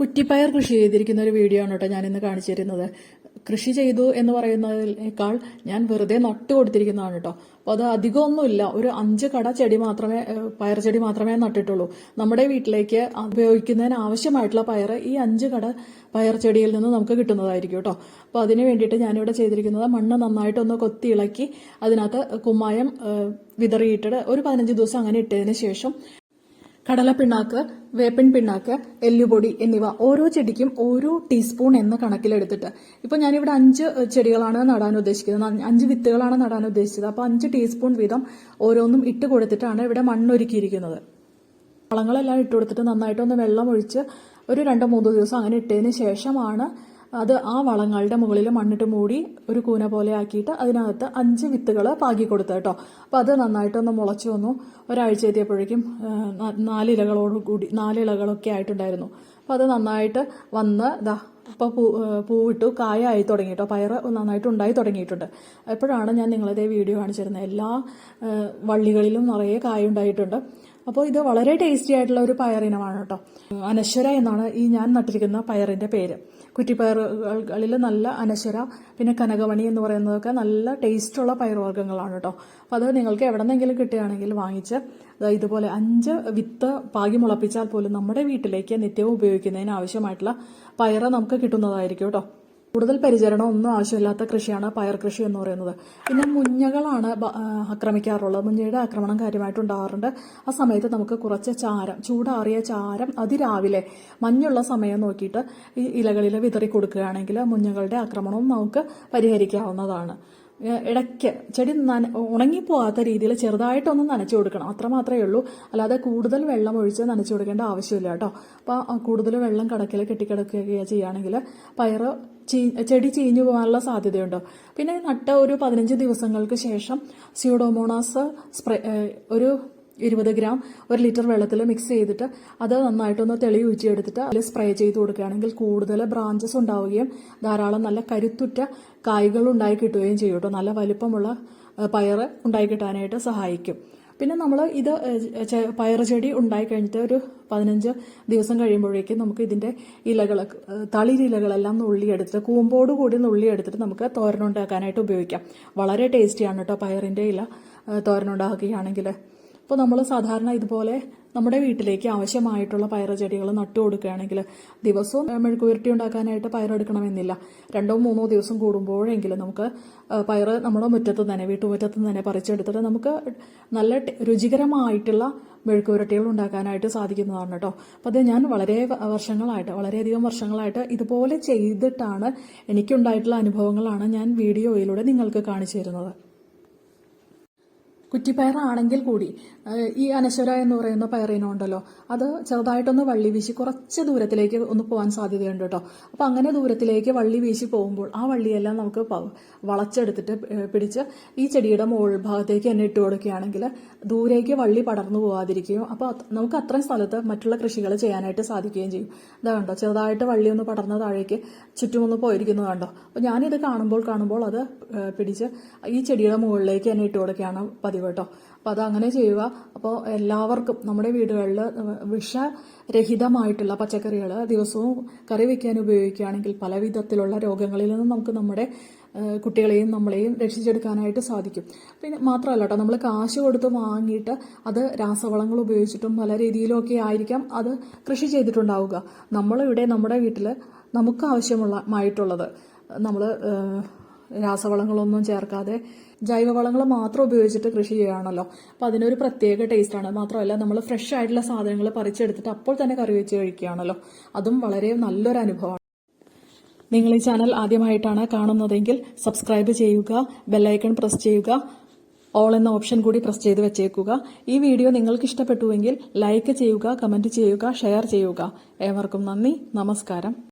കുറ്റിപ്പയർ കൃഷി ചെയ്തിരിക്കുന്ന ഒരു വീഡിയോ ആണ് കേട്ടോ ഞാനിന്ന് കാണിച്ചു തരുന്നത്. കൃഷി ചെയ്തു എന്ന് പറയുന്നതിനേക്കാൾ ഞാൻ വെറുതെ നട്ട് കൊടുത്തിരിക്കുന്നതാണ് കേട്ടോ. അപ്പോൾ അത് അധികമൊന്നുമില്ല. ഒരു അഞ്ച് കട ചെടി മാത്രമേ പയർ ചെടി മാത്രമേ നട്ടിട്ടുള്ളൂ. നമ്മുടെ വീട്ടിലേക്ക് ഉപയോഗിക്കുന്നതിന് ആവശ്യമായിട്ടുള്ള പയർ ഈ അഞ്ച് കട പയർ ചെടിയിൽ നിന്ന് നമുക്ക് കിട്ടുന്നതായിരിക്കും കേട്ടോ. അപ്പോൾ അതിന് വേണ്ടിയിട്ട് ഞാനിവിടെ ചെയ്തിരിക്കുന്നത് മണ്ണ് നന്നായിട്ടൊന്ന് കൊത്തി ഇളക്കി അതിനകത്ത് കുമ്മായം വിതറിയിട്ടിട്ട് ഒരു പതിനഞ്ച് ദിവസം അങ്ങനെ ഇട്ടതിന് ശേഷം കടലപ്പിണ്ണാക്ക് വേപ്പൻ പിണ്ണാക്ക് എല്ലുപൊടി എന്നിവ ഓരോ ചെടിക്കും ഓരോ ടീസ്പൂൺ എന്ന കണക്കിലെടുത്തിട്ട്. ഇപ്പൊ ഞാനിവിടെ അഞ്ച് ചെടികളാണ് നടാൻ ഉദ്ദേശിക്കുന്നത്. അഞ്ച് വിത്തുകളാണ് നടാൻ ഉദ്ദേശിച്ചത്. അപ്പോൾ അഞ്ച് ടീസ്പൂൺ വീതം ഓരോന്നും ഇട്ട് കൊടുത്തിട്ടാണ് ഇവിടെ മണ്ണൊരുക്കിയിരിക്കുന്നത്. വളങ്ങളെല്ലാം ഇട്ട് കൊടുത്തിട്ട് നന്നായിട്ടൊന്ന് വെള്ളം ഒഴിച്ച് ഒരു രണ്ടോ മൂന്നോ ദിവസം അങ്ങനെ ഇട്ടതിന് ശേഷമാണ് അത് ആ വളങ്ങളുടെ മുകളിൽ മണ്ണിട്ട് മൂടി ഒരു കൂന പോലെ ആക്കിയിട്ട് അതിനകത്ത് അഞ്ച് വിത്തുകൾ പാകി കൊടുത്തു കേട്ടോ. അപ്പോൾ അത് നന്നായിട്ടൊന്ന് മുളച്ചു വന്നു. ഒരാഴ്ച എത്തിയപ്പോഴേക്കും നാലിലകളോട് കൂടി നാലിലകളൊക്കെ ആയിട്ടുണ്ടായിരുന്നു. അപ്പോൾ അത് നന്നായിട്ട് വന്ന് ഇതാ ഇപ്പോൾ പൂ പൂവിട്ടു കായായി തുടങ്ങി കേട്ടോ. പയർ നന്നായിട്ട് ഉണ്ടായി തുടങ്ങിയിട്ടുണ്ട്. എപ്പോഴാണ് ഞാൻ നിങ്ങളതേ വീഡിയോ കാണിച്ചിരുന്നത്. എല്ലാ വള്ളികളിലും നിറയെ കായ ഉണ്ടായിട്ടുണ്ട് അപ്പോൾ ഇത് വളരെ ടേസ്റ്റി ആയിട്ടുള്ള ഒരു പയറിനമാണ് കേട്ടോ. അനശ്വര എന്നാണ് ഈ ഞാൻ നട്ടിരിക്കുന്ന പയറിന്റെ പേര്. കുറ്റിപ്പയറുകളിൽ നല്ല അനശ്വര പിന്നെ കനകമണി എന്ന് പറയുന്നതൊക്കെ നല്ല ടേസ്റ്റുള്ള പയറുവർഗങ്ങളാണ് കേട്ടോ. അപ്പോൾ അത് നിങ്ങൾക്ക് എവിടെ നിന്നെങ്കിലും കിട്ടുകയാണെങ്കിൽ വാങ്ങിച്ച് ഇതുപോലെ അഞ്ച് വിത്ത് പാകി മുളപ്പിച്ചാൽ പോലും നമ്മുടെ വീട്ടിലേക്ക് നിത്യവും ഉപയോഗിക്കുന്നതിന് ആവശ്യമായിട്ടുള്ള പയറ് നമുക്ക് കിട്ടുന്നതായിരിക്കും കേട്ടോ. കൂടുതൽ പരിചരണം ഒന്നും ആവശ്യമില്ലാത്ത കൃഷിയാണ് പയർ കൃഷി എന്ന് പറയുന്നത്. പിന്നെ മുഞ്ഞകളാണ് ആക്രമിക്കാറുള്ളത്. മുഞ്ഞയുടെ ആക്രമണം കാര്യമായിട്ടുണ്ടാകാറുണ്ട് ആ സമയത്ത് നമുക്ക് കുറച്ച് ചാരം ചൂടാറിയ ചാരം അതിരാവിലെ മഞ്ഞുള്ള സമയം നോക്കിയിട്ട് ഈ ഇലകളിൽ വിതറി കൊടുക്കുകയാണെങ്കിൽ മുഞ്ഞകളുടെ ആക്രമണവും നമുക്ക് പരിഹരിക്കാവുന്നതാണ്. ഇടയ്ക്ക് ചെടി നന ഉണങ്ങിപ്പോകാത്ത രീതിയിൽ ചെറുതായിട്ടൊന്ന് നനച്ചു കൊടുക്കണം. അത്ര മാത്രമേ ഉള്ളൂ. അല്ലാതെ കൂടുതൽ വെള്ളം ഒഴിച്ച് നനച്ചു കൊടുക്കേണ്ട ആവശ്യമില്ല കേട്ടോ. അപ്പോൾ കൂടുതൽ വെള്ളം കടക്കിൽ കെട്ടിക്കിടക്കുകയോ ചെയ്യുകയാണെങ്കിൽ പയറ് ചീ ചെടി ചീഞ്ഞു പോകാനുള്ള സാധ്യതയുണ്ട്. പിന്നെ നട്ട ഒരു പതിനഞ്ച് ദിവസങ്ങൾക്ക് ശേഷം സ്യൂഡോമോണാസ് സ്പ്രേ ഒരു ഇരുപത് ഗ്രാം ഒരു ലിറ്റർ വെള്ളത്തിൽ മിക്സ് ചെയ്തിട്ട് അത് നന്നായിട്ടൊന്ന് തെളി ഊറ്റിയെടുത്തിട്ട് അതിൽ സ്പ്രേ ചെയ്ത് കൊടുക്കുകയാണെങ്കിൽ കൂടുതൽ ബ്രാഞ്ചസ് ഉണ്ടാവുകയും ധാരാളം നല്ല കരുത്തുറ്റ കായ്കൾ ഉണ്ടായി കിട്ടുകയും ചെയ്യും കേട്ടോ. നല്ല വലിപ്പമുള്ള പയർ ഉണ്ടായി കിട്ടാനായിട്ട് സഹായിക്കും. പിന്നെ നമ്മൾ ഇത് പയർ ചെടി ഉണ്ടായി കഴിഞ്ഞിട്ട് ഒരു പതിനഞ്ച് ദിവസം കഴിയുമ്പോഴേക്കും നമുക്ക് ഇതിന്റെ ഇലകൾ തളിരിലകളെല്ലാം നുള്ളിയെടുത്തിട്ട് കൂമ്പോട് കൂടി നുള്ളിയെടുത്തിട്ട് നമുക്ക് തോരനുണ്ടാക്കാനായിട്ട് ഉപയോഗിക്കാം. വളരെ ടേസ്റ്റിയാണ് കേട്ടോ പയറിന്റെ ഇല തോരനുണ്ടാക്കുകയാണെങ്കിൽ. അപ്പോൾ നമ്മൾ സാധാരണ ഇതുപോലെ നമ്മുടെ വീട്ടിലേക്ക് ആവശ്യമായിട്ടുള്ള പയറ് ചെടികൾ നട്ടു കൊടുക്കുകയാണെങ്കിൽ ദിവസവും മെഴുക്കുപുരട്ടി ഉണ്ടാക്കാനായിട്ട് പയറെടുക്കണമെന്നില്ല. രണ്ടോ മൂന്നോ ദിവസം കൂടുമ്പോഴെങ്കിലും നമുക്ക് പയറ് നമ്മുടെ മുറ്റത്ത് തന്നെ വീട്ടുമുറ്റത്ത് തന്നെ പറിച്ചെടുത്തിട്ട് നമുക്ക് നല്ല രുചികരമായിട്ടുള്ള മെഴുക്കുവരട്ടികൾ ഉണ്ടാക്കാനായിട്ട് സാധിക്കുന്നതാണ് കേട്ടോ. അപ്പോൾ അത് ഞാൻ വളരെ വർഷങ്ങളായിട്ട് വളരെയധികം വർഷങ്ങളായിട്ട് ഇതുപോലെ ചെയ്തിട്ടാണ് എനിക്കുണ്ടായിട്ടുള്ള അനുഭവങ്ങളാണ് ഞാൻ വീഡിയോയിലൂടെ നിങ്ങൾക്ക് കാണിച്ചു തരുന്നത്. കുറ്റിപ്പയറാണെങ്കിൽ കൂടി ഈ അനശ്വര എന്ന് പറയുന്ന പയറിനുണ്ടല്ലോ അത് ചെറുതായിട്ടൊന്ന് വള്ളി വീശി കുറച്ച് ദൂരത്തിലേക്ക് ഒന്ന് പോകാൻ സാധ്യതയുണ്ട് കേട്ടോ. അപ്പോൾ അങ്ങനെ ദൂരത്തിലേക്ക് വള്ളി വീശി പോകുമ്പോൾ ആ വള്ളിയെല്ലാം നമുക്ക് വളച്ചെടുത്തിട്ട് പിടിച്ച് ഈ ചെടിയുടെ മുകൾ ഭാഗത്തേക്ക് തന്നെ ഇട്ട് കൊടുക്കുകയാണെങ്കിൽ ദൂരേക്ക് വള്ളി പടർന്നു പോകാതിരിക്കുകയും അപ്പോൾ നമുക്ക് അത്രയും സ്ഥലത്ത് മറ്റുള്ള കൃഷികൾ ചെയ്യാനായിട്ട് സാധിക്കുകയും ചെയ്യും. ഇതാ കണ്ടോ ചെറുതായിട്ട് വള്ളി ഒന്ന് പടർന്ന താഴേക്ക് ചുറ്റുമൊന്ന് പോയിരിക്കുന്നത് കണ്ടോ. അപ്പോൾ ഞാനിത് കാണുമ്പോൾ കാണുമ്പോൾ അത് പിടിച്ച് ഈ ചെടിയുടെ മുകളിലേക്ക് തന്നെ ഇട്ട് കൊടുക്കുകയാണ് പതിവ്. കേട്ടോ. അപ്പോൾ അതങ്ങനെ ചെയ്യുക. അപ്പോൾ എല്ലാവർക്കും നമ്മുടെ വീടുകളിൽ വിഷരഹിതമായിട്ടുള്ള പച്ചക്കറികൾ ദിവസവും കറി വയ്ക്കാൻ ഉപയോഗിക്കുകയാണെങ്കിൽ പല വിധത്തിലുള്ള രോഗങ്ങളിൽ നിന്ന് നമുക്ക് നമ്മുടെ കുട്ടികളെയും നമ്മളെയും രക്ഷിച്ചെടുക്കാനായിട്ട് സാധിക്കും. പിന്നെ മാത്രമല്ല കേട്ടോ നമ്മൾ കാശ് കൊടുത്ത് വാങ്ങിയിട്ട് അത് രാസവളങ്ങൾ ഉപയോഗിച്ചിട്ടും പല രീതിയിലുമൊക്കെ ആയിരിക്കാം അത് കൃഷി ചെയ്തിട്ടുണ്ടാവുക. നമ്മളിവിടെ നമ്മുടെ വീട്ടിൽ നമുക്ക് ആവശ്യമുള്ള ആയിട്ടുള്ളത് നമ്മൾ രാസവളങ്ങളൊന്നും ചേർക്കാതെ ജൈവവളങ്ങൾ മാത്രം ഉപയോഗിച്ചിട്ട് കൃഷി ചെയ്യുകയാണല്ലോ. അപ്പോൾ അതിനൊരു പ്രത്യേക ടേസ്റ്റാണ് മാത്രമല്ല നമ്മൾ ഫ്രഷ് ആയിട്ടുള്ള സാധനങ്ങൾ പറിച്ചെടുത്തിട്ട് അപ്പോൾ തന്നെ കറി വെച്ച് കഴിക്കുകയാണല്ലോ. അതും വളരെ നല്ലൊരു അനുഭവമാണ്. നിങ്ങൾ ഈ ചാനൽ ആദ്യമായിട്ടാണ് കാണുന്നതെങ്കിൽ സബ്സ്ക്രൈബ് ചെയ്യുക ബെല്ലൈക്കൺ പ്രസ് ചെയ്യുക ഓൾ എന്ന ഓപ്ഷൻ കൂടി പ്രസ് ചെയ്ത് വെച്ചേക്കുക. ഈ വീഡിയോ നിങ്ങൾക്ക് ഇഷ്ടപ്പെട്ടുവെങ്കിൽ ലൈക്ക് ചെയ്യുക കമന്റ് ചെയ്യുക ഷെയർ ചെയ്യുക. ഏവർക്കും നന്ദി നമസ്കാരം.